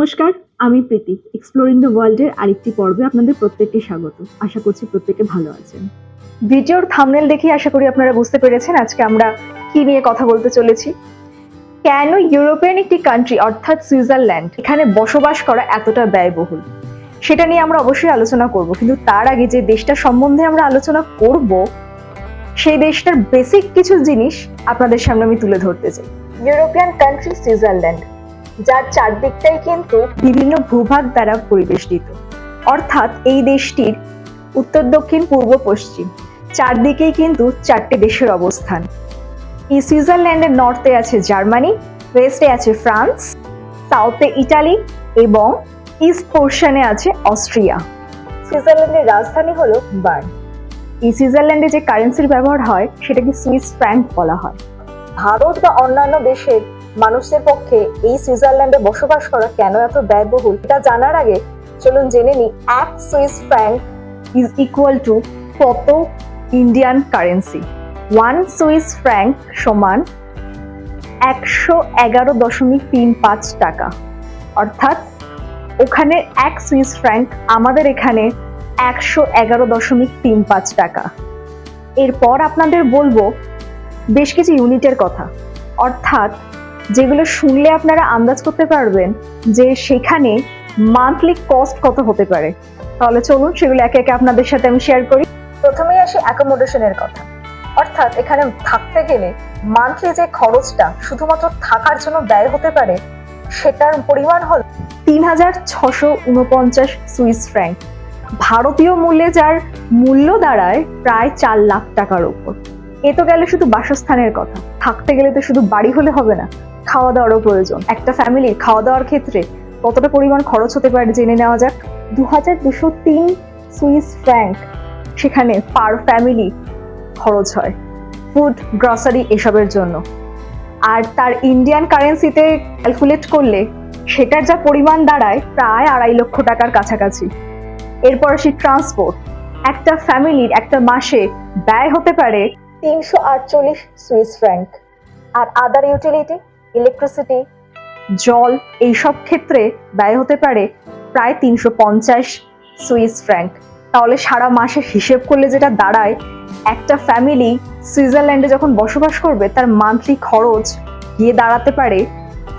নমস্কার, আমি প্রীতি। Exploring the ওয়ার্ল্ডের আরেকটি পর্বে আপনাদের প্রত্যেককে স্বাগত। আশা করছি প্রত্যেকে ভালো আছেন। ভিডিওর থামনেল দেখে আশা করি আপনারা বুঝতে পেরেছেন আজকে আমরা কি নিয়ে কথা বলতে চলেছি। কেন ইউরোপিয়ান একটি কান্ট্রি অর্থাৎ সুইজারল্যান্ড, এখানে বসবাস করা এতটা ব্যয়বহুল? সেটা নিয়ে আমরা অবশ্যই আলোচনা করব, কিন্তু তার আগে যে দেশটা সম্বন্ধে আমরা আলোচনা করব, সেই দেশটার বেসিক কিছু জিনিস আপনাদের সামনে আমি তুলে ধরতে চাই। European country Switzerland. যার চারদিকটাই কিন্তু বিভিন্ন ভূভাগ দ্বারা পরিবেষ্টিত। অর্থাৎ এই দেশটির উত্তর, দক্ষিণ, পূর্ব, পশ্চিম চারদিকেই কিন্তু চারটে দেশের অবস্থান। এই সুইজারল্যান্ডের নর্থে আছে জার্মানি, ওয়েস্টে আছে ফ্রান্স, সাউথে ইটালি এবং ইস্ট পোর্শনে আছে অস্ট্রিয়া। সুইজারল্যান্ডের রাজধানী হলো বার্ন। এই সুইজারল্যান্ডে যে কারেন্সির ব্যবহার হয়, সেটাকে সুইস ফ্র্যাঙ্ক বলা হয়। ভারত বা অন্যান্য দেশের মানুষদের পক্ষে এই সুইজারল্যান্ডে বসবাস করা কেন এত ব্যয়বহুল? এটা জানার আগে চলুন জেনে নিই, এক Swiss franc is equal to কত Indian currency one Swiss franc সমান একশো এগারো দশমিক তিন পাঁচ টাকা। অর্থাৎ ওখানে এক সুইস ফ্র্যাঙ্ক আমাদের এখানে একশো এগারো দশমিক তিন পাঁচ টাকা। এরপর আপনাদের বলব, বেশ কিছু ইউনিটের কথা। অর্থাৎ যেগুলো শুনলে আপনারা আন্দাজ করতে পারবেন যে সেখানে মান্থলি কস্ট কত হতে পারে। তাহলে চলুন সেগুলো একে একে আপনাদের সাথে আমি শেয়ার করি। প্রথমেই আসি অ্যাকোমোডেশনের কথা। অর্থাৎ এখানে থাকতে গেলে মান্থলি যে খরচটা শুধুমাত্র থাকার জন্য ব্যয় হতে পারে, সেটার পরিমাণ হল তিন হাজার ছশো উনপঞ্চাশ সুইস ফ্র্যাঙ্ক। ভারতীয় মূল্যে যার মূল্য দাঁড়ায় প্রায় চার লাখ টাকার উপর। এ তো গেলে শুধু বাসস্থানের কথা। থাকতে গেলে তো শুধু বাড়ি হলে হবে না। খাওয়া দাওয়ারও প্রয়োজন। একটা ফ্যামিলির খাওয়া দাওয়ার ক্ষেত্রে কতটা পরিমাণ খরচ হতে পারে জেনে নেওয়া যাক। দু হাজার দুশো তিন সুইস ফ্র্যাঙ্ক সেখানে পার ফ্যামিলি খরচ হয় ফুড গ্রসারি এসবের জন্য। আর তার ইন্ডিয়ান কারেন্সিতে ক্যালকুলেট করলে সেটার যা পরিমাণ দাঁড়ায় প্রায় আড়াই লক্ষ টাকার কাছাকাছি। এরপর আসি ট্রান্সপোর্ট একটা ফ্যামিলির একটা মাসে ব্যয় হতে পারে তিনশো আটচল্লিশ সুইস ফ্র্যাঙ্ক আর আদার ইউটিলিটি ইলেকট্রিসিটি জল, এইসব ক্ষেত্রে ব্যয় হতে পারে প্রায় তিনশো পঞ্চাশ সুইস ফ্র্যাঙ্ক তাহলে সারা মাসে হিসেব করলে যেটা দাঁড়ায়, একটা ফ্যামিলি সুইজারল্যান্ডে যখন বসবাস করবে, তার মান্থলি খরচ গিয়ে দাঁড়াতে পারে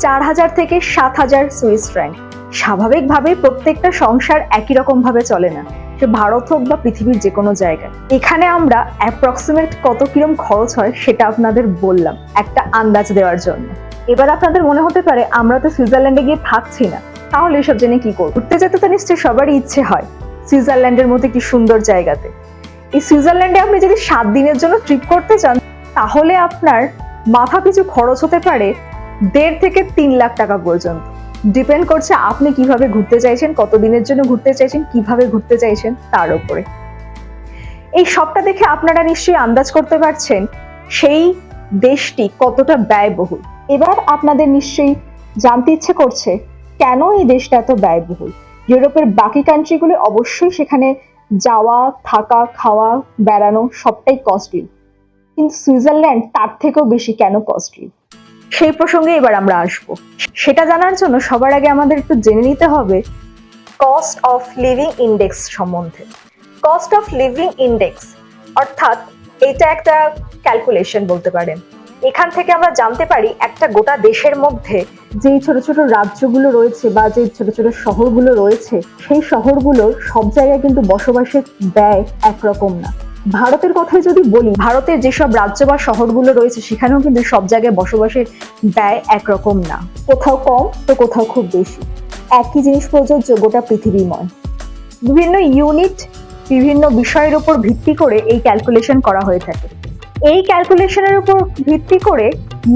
চার হাজার থেকে সাত হাজার সুইস ফ্র্যাঙ্ক স্বাভাবিকভাবে প্রত্যেকটা সংসার একই রকম ভাবে চলে না, সে ভারত হোক বা পৃথিবীর যে কোনো জায়গায়। এখানে আমরা অ্যাপ্রক্সিমেট কত কিরম খরচ হয়, সেটা আপনাদের বললাম একটা আন্দাজ দেওয়ার জন্য। এবার আপনাদের মনে হতে পারে আমরা তো সুইজারল্যান্ডে গিয়ে থাকছি না। তাহলে এসব জেনে কি করব? ঘুরতে যেতে তো নিশ্চয়ই সবারই ইচ্ছে হয়। সুইজারল্যান্ডের মতো একটি সুন্দর জায়গাতে। এই সুইজারল্যান্ডে আপনি যদি সাত দিনের জন্য ট্রিপ করতে চান, তাহলে আপনার মাথা পিছু খরচ হতে পারে দেড় থেকে তিন লাখ টাকা পর্যন্ত। ডিপেন্ড করছে আপনি কীভাবে ঘুরতে চাইছেন, কত দিনের জন্য ঘুরতে চাইছেন, কীভাবে ঘুরতে চাইছেন, তার উপরে। এই সবটা দেখে আপনারা নিশ্চয়ই আন্দাজ করতে পারছেন, সেই দেশটি কতটা ব্যয়বহুল? এবার আপনাদের নিশ্চয়ই জানতে ইচ্ছে করছে, কেন এই দেশটা এত ব্যয়বহুল? ইউরোপের বাকি কান্ট্রিগুলো অবশ্যই সেখানে যাওয়া, থাকা, খাওয়া, বেড়ানো সবটাই কস্টলি কিন্তু সুইজারল্যান্ড তার থেকেও বেশি কেন কস্টলি সেই প্রসঙ্গে এবার আমরা আসব। সেটা জানার জন্য সবার আগে আমাদের একটু জেনে নিতে হবে কস্ট অফ লিভিং ইন্ডেক্স সম্বন্ধে। কস্ট অফ লিভিং ইন্ডেক্স অর্থাৎ এটা একটা ক্যালকুলেশন বলতে পারেন। এখান থেকে আমরা জানতে পারি একটা গোটা দেশের মধ্যে যেই ছোট ছোট রাজ্যগুলো রয়েছে বা যে ছোট ছোট শহরগুলো রয়েছে, সেই শহরগুলোর সব জায়গায় কিন্তু বসবাসের ব্যয় একরকম না। ভারতের কথাই যদি বলি ভারতের যেসব রাজ্য বা শহরগুলো রয়েছে, সেখানেও কিন্তু সব জায়গায় বসবাসের ব্যয় একরকম না। কোথাও কম তো কোথাও খুব বেশি। একই জিনিস প্রযোজ্য গোটা পৃথিবীময়। বিভিন্ন ইউনিট বিভিন্ন বিষয়ের উপর ভিত্তি করে এই ক্যালকুলেশন করা হয়ে থাকে। এই ক্যালকুলেশনের উপর ভিত্তি করে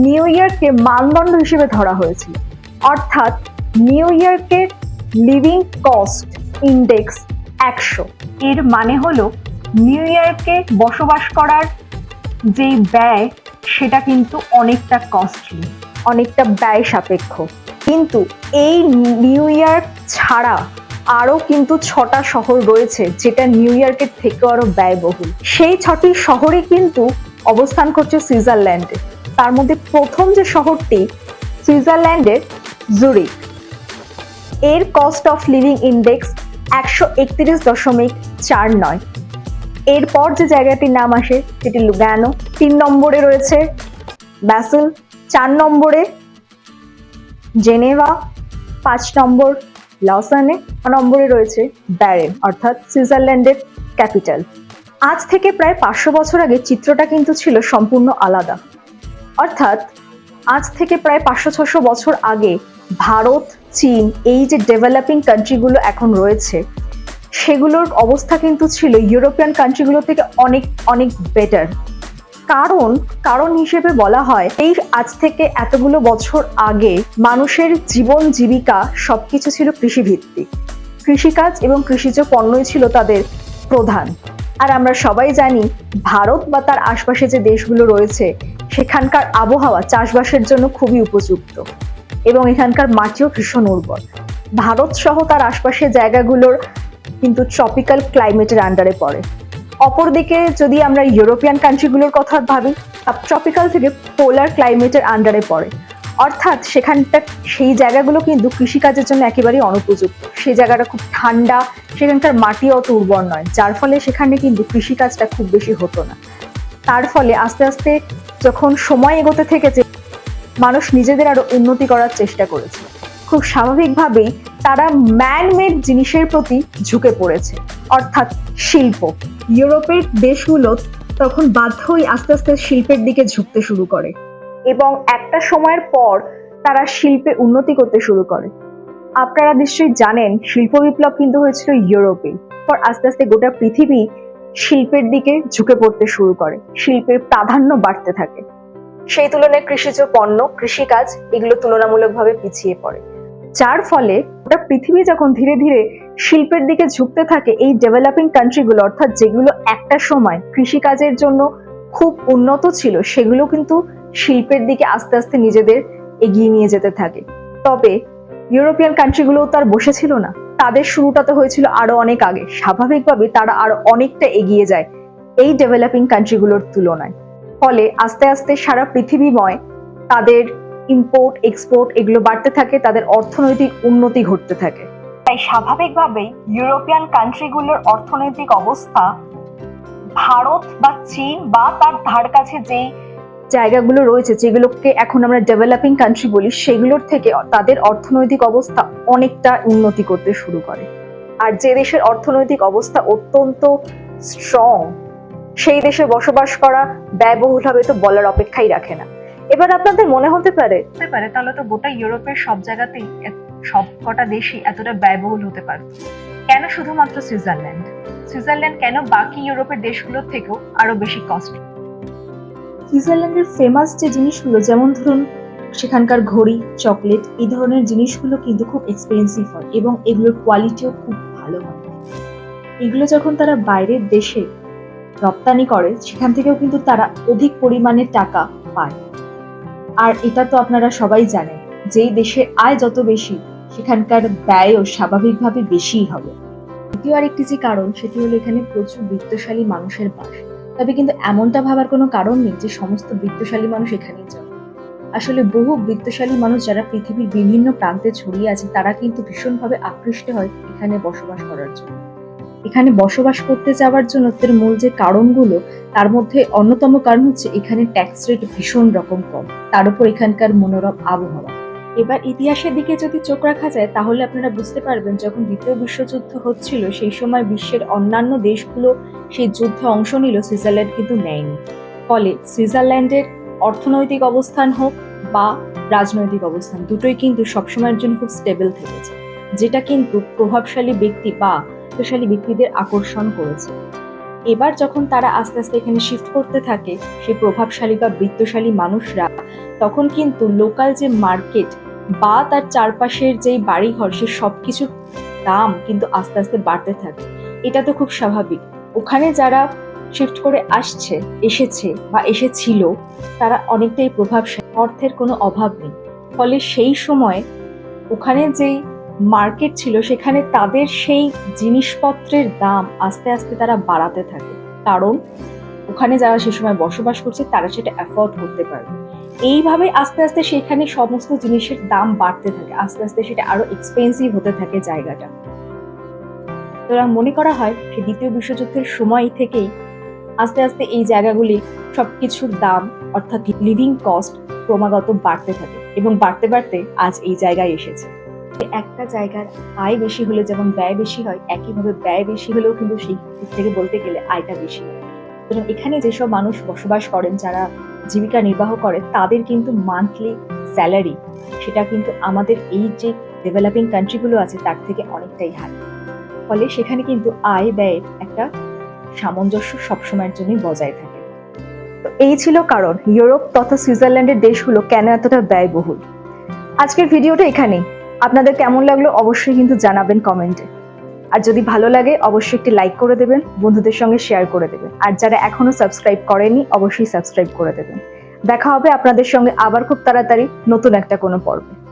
নিউ ইয়র্ককে মানদণ্ড হিসেবে ধরা হয়েছিল। অর্থাৎ নিউ ইয়র্কের লিভিং কস্ট ইন্ডেক্স একশো। এর মানে হলো নিউ ইয়র্কে বসবাস করার যে ব্যয়, সেটা কিন্তু অনেকটা কস্টলি অনেকটা ব্যয় সাপেক্ষ। কিন্তু এই নিউ ইয়র্ক ছাড়া আরও কিন্তু ছটা শহর রয়েছে যেটা নিউ ইয়র্কের থেকেও আরও ব্যয়বহুল। সেই ছটি শহরে কিন্তু অবস্থান করছে সুইজারল্যান্ডে। তার মধ্যে প্রথম যে শহরটি, সুইজারল্যান্ডের জুরিক এর কস্ট অফ লিভিং ইন্ডেক্স একশো একত্রিশ দশমিক চার নয়। এরপর যে জায়গাটির নাম আসে, সেটি লুগানো। তিন নম্বরে রয়েছে ব্যাসেল চার নম্বরে জেনেভা, পাঁচ নম্বর লসানে নম্বরে রয়েছে ব্যারেন, অর্থাৎ সুইজারল্যান্ডের ক্যাপিটাল। আজ থেকে প্রায় পাঁচশো বছর আগে চিত্রটা কিন্তু ছিল সম্পূর্ণ আলাদা। অর্থাৎ আজ থেকে প্রায় পাঁচশো ছশো বছর আগে ভারত, চীন, এই যে ডেভেলপিং কান্ট্রিগুলো এখন রয়েছে, সেগুলোর অবস্থা কিন্তু ছিল ইউরোপিয়ান কান্ট্রিগুলো থেকে অনেক অনেক বেটার কারণ কারণ হিসেবে বলা হয়, এই আজ থেকে এতগুলো বছর আগে মানুষের জীবন জীবিকা সবকিছু ছিল কৃষিভিত্তিক। কৃষিকাজ এবং কৃষিজ পণ্যই ছিল তাদের প্রধান। আর আমরা সবাই জানি, ভারত বা তার আশপাশে যে দেশগুলো রয়েছে, সেখানকার আবহাওয়া চাষবাসের জন্য খুবই উপযুক্ত। এবং এখানকার মাটিও ভীষণ উর্বর। ভারত সহ তার আশপাশের জায়গাগুলোর কিন্তু ট্রপিক্যাল ক্লাইমেটের আন্ডারে পড়ে। অপরদিকে যদি আমরা ইউরোপিয়ান কান্ট্রিগুলোর কথা ভাবি ট্রপিক্যাল থেকে পোলার ক্লাইমেটের আন্ডারে পড়ে। অর্থাৎ সেখানটা, সেই জায়গাগুলো কিন্তু কৃষিকাজের জন্য একেবারেই অনুপযুক্ত। সেই জায়গাটা খুব ঠান্ডা, সেখানকার মাটি অত উর্বর নয়। যার ফলে সেখানে কিন্তু কৃষিকাজটা খুব বেশি হতো না। তার ফলে আস্তে আস্তে যখন সময় এগোতে থেকেছে, মানুষ নিজেদের আরও উন্নতি করার চেষ্টা করেছে। খুব স্বাভাবিকভাবেই তারা ম্যানমেড জিনিসের প্রতি ঝুঁকে পড়েছে। অর্থাৎ শিল্প। ইউরোপের দেশগুলো তখন বাধ্য হয়ে আস্তে আস্তে শিল্পের দিকে ঝুঁকতে শুরু করে। এবং একটা সময়ের পর তারা শিল্পে উন্নতি করতে শুরু করে। আপনারা নিশ্চয়ই জানেন, শিল্প বিপ্লব কিন্তু হয়েছিল ইউরোপে। পর আস্তে আস্তে গোটা পৃথিবী শিল্পের দিকে ঝুঁকে পড়তে শুরু করে। শিল্পের প্রাধান্য বাড়তে থাকে। সেই তুলনায় কৃষিজ পণ্য, কৃষিকাজ এগুলো তুলনামূলকভাবে পিছিয়ে পড়ে। যার ফলে গোটা পৃথিবী যখন ধীরে ধীরে শিল্পের দিকে ঝুঁকতে থাকে এই ডেভেলপিং কান্ট্রিগুলো অর্থাৎ যেগুলো একটা সময় কৃষিকাজের জন্য খুব উন্নত ছিল, সেগুলো কিন্তু শিল্পের দিকে আস্তে আস্তে নিজেদের এগিয়ে নিয়ে যেতে থাকে। তবে ইউরোপিয়ান কান্ট্রিগুলো তো আর বসেছিল না। তাদের শুরুটা তো হয়েছিল আরও অনেক আগে। স্বাভাবিকভাবে তারা আরও অনেকটা এগিয়ে যায় এই ডেভেলপিং কান্ট্রিগুলোর তুলনায়। ফলে আস্তে আস্তে সারা পৃথিবীময় তাদের ইম্পোর্ট এক্সপোর্ট এগুলো বাড়তে থাকে, তাদের অর্থনৈতিক উন্নতি ঘটতে থাকে। তাই স্বাভাবিকভাবেই ইউরোপিয়ান কান্ট্রিগুলোর অর্থনৈতিক অবস্থা ভারত বা চীন বা তার ধার কাছে যেই জায়গাগুলো রয়েছে, যেগুলোকে এখন আমরা ডেভেলপিং কান্ট্রি বলি, সেগুলোর থেকে তাদের অর্থনৈতিক অবস্থা অনেকটা উন্নতি করতে শুরু করে। আর যে দেশের অর্থনৈতিক অবস্থা অত্যন্ত স্ট্রং সেই দেশে বসবাস করা ব্যয়বহুল হবে তো বলার অপেক্ষাই রাখে না। এবার আপনাদের মনে হতে পারে। হতে পারে তাহলে তো গোটা ইউরোপের সব জায়গাতেই সব কটা দেশই এতটা ব্যয়বহুল হতে পারত কেন শুধুমাত্র সুইজারল্যান্ড? সুইজারল্যান্ড কেন বাকি ইউরোপের দেশগুলোর থেকেও আরও বেশি কস্টলি সুইজারল্যান্ডের ফেমাস যে জিনিসগুলো যেমন ধরুন সেখানকার ঘড়ি চকলেট এই ধরনের জিনিসগুলো কিন্তু খুব এক্সপেন্সিভ হয় এবং এগুলোর কোয়ালিটিও খুব ভালো হয়। এগুলো যখন তারা বাইরের দেশে রপ্তানি করে সেখান থেকেও কিন্তু তারা অধিক পরিমাণে টাকা পায়। আর এটা তো আপনারা সবাই জানেন, যেই দেশের আয় যত বেশি, সেখানকার ব্যয়ও স্বাভাবিকভাবে বেশিই হবে। দ্বিতীয় আরেকটি যে কারণ, সেটি হলো এখানে প্রচুর বিত্তশালী মানুষের বাস। তবে কিন্তু এমনটা ভাবার কোনো কারণ নেই যে সমস্ত বৃত্তশালী মানুষ এখানেই যাবে। আসলে বহু বৃত্তশালী মানুষ যারা পৃথিবীর বিভিন্ন প্রান্তে ছড়িয়ে আছে, তারা কিন্তু ভীষণভাবে আকৃষ্ট হয় এখানে বসবাস করার জন্য। এখানে বসবাস করতে যাওয়ার জন্য তার মূল যে কারণগুলো, তার মধ্যে অন্যতম কারণ হচ্ছে এখানে ট্যাক্স রেট ভীষণ রকম কম। তার উপর এখানকার মনোরম আবহাওয়া। এবার ইতিহাসের দিকে যদি চোখ রাখা যায়, তাহলে আপনারা বুঝতে পারবেন যখন দ্বিতীয় বিশ্বযুদ্ধ হচ্ছিল, সেই সময় বিশ্বের অন্যান্য দেশগুলো সেই যুদ্ধে অংশ নিল, সুইজারল্যান্ড কিন্তু নেয়নি। ফলে সুইজারল্যান্ডের অর্থনৈতিক অবস্থান হোক বা রাজনৈতিক অবস্থান, দুটোই কিন্তু সবসময়ের জন্য খুব স্টেবল থেকেছে। যেটা কিন্তু প্রভাবশালী ব্যক্তি বা বিত্তশালী ব্যক্তিদের আকর্ষণ করেছে। এবার যখন তারা আস্তে আস্তে এখানে শিফট করতে থাকে সেই প্রভাবশালী বা বৃত্তশালী মানুষরা, তখন কিন্তু লোকাল যে মার্কেট বা তার চারপাশের যেই বাড়িঘর, সে সব কিছুর দাম কিন্তু আস্তে আস্তে বাড়তে থাকে। এটা তো খুব স্বাভাবিক। ওখানে যারা শিফট করে আসছে, এসেছে বা এসেছিল, তারা অনেকটাই প্রভাবশালী। অর্থের কোনো অভাব নেই। ফলে সেই সময় ওখানে যেই মার্কেট ছিল সেখানে তাদের সেই জিনিসপত্রের দাম আস্তে আস্তে তারা বাড়াতে থাকে। কারণ ওখানে যারা সে সময় বসবাস করছে তারা সেটা অ্যাফোর্ড করতে পারবে। এইভাবে আস্তে আস্তে সেখানে সমস্ত জিনিসের দাম বাড়তে থাকে। আস্তে আস্তে সেটা আরও এক্সপেন্সিভ হতে থাকে জায়গাটা। সুতরাং মনে করা হয় যে দ্বিতীয় বিশ্বযুদ্ধের সময় থেকেই আস্তে আস্তে এই জায়গাগুলি সবকিছুর দাম, অর্থাৎ লিভিং কস্ট ক্রমাগত বাড়তে থাকে এবং বাড়তে বাড়তে আজ এই জায়গায় এসেছে। একটা জায়গার আয় বেশি হলে যেমন ব্যয় বেশি হয়, একইভাবে ব্যয় বেশি হলেও কিন্তু সেই দিক থেকে বলতে গেলে আয়টা বেশি হয়। এখানে যেসব মানুষ বসবাস করেন, যারা জীবিকা নির্বাহ করে তাদের কিন্তু মান্থলি স্যালারি সেটা কিন্তু আমাদের এই যে ডেভেলপিং কান্ট্রিগুলো আছে, তার থেকে অনেকটাই হাই ফলে সেখানে কিন্তু আয় ব্যয়ের একটা সামঞ্জস্য সবসময়ের জন্যই বজায় থাকে। তো এই ছিল কারণ, ইউরোপ তথা সুইজারল্যান্ডের দেশগুলো কেন এতটা ব্যয়বহুল? আজকের ভিডিওটা এখানেই। আপনাদের কেমন লাগল অবশ্যই কিন্তু জানাবেন কমেন্টে। আর যদি ভালো লাগে, অবশ্যই একটি লাইক করে দেবেন, বন্ধুদের সঙ্গে শেয়ার করে দেবেন। আর যারা এখনও সাবস্ক্রাইব করেনি, অবশ্যই সাবস্ক্রাইব করে দেবেন। দেখা হবে আপনাদের সঙ্গে আবার খুব তাড়াতাড়ি নতুন একটা কোনো পর্বে।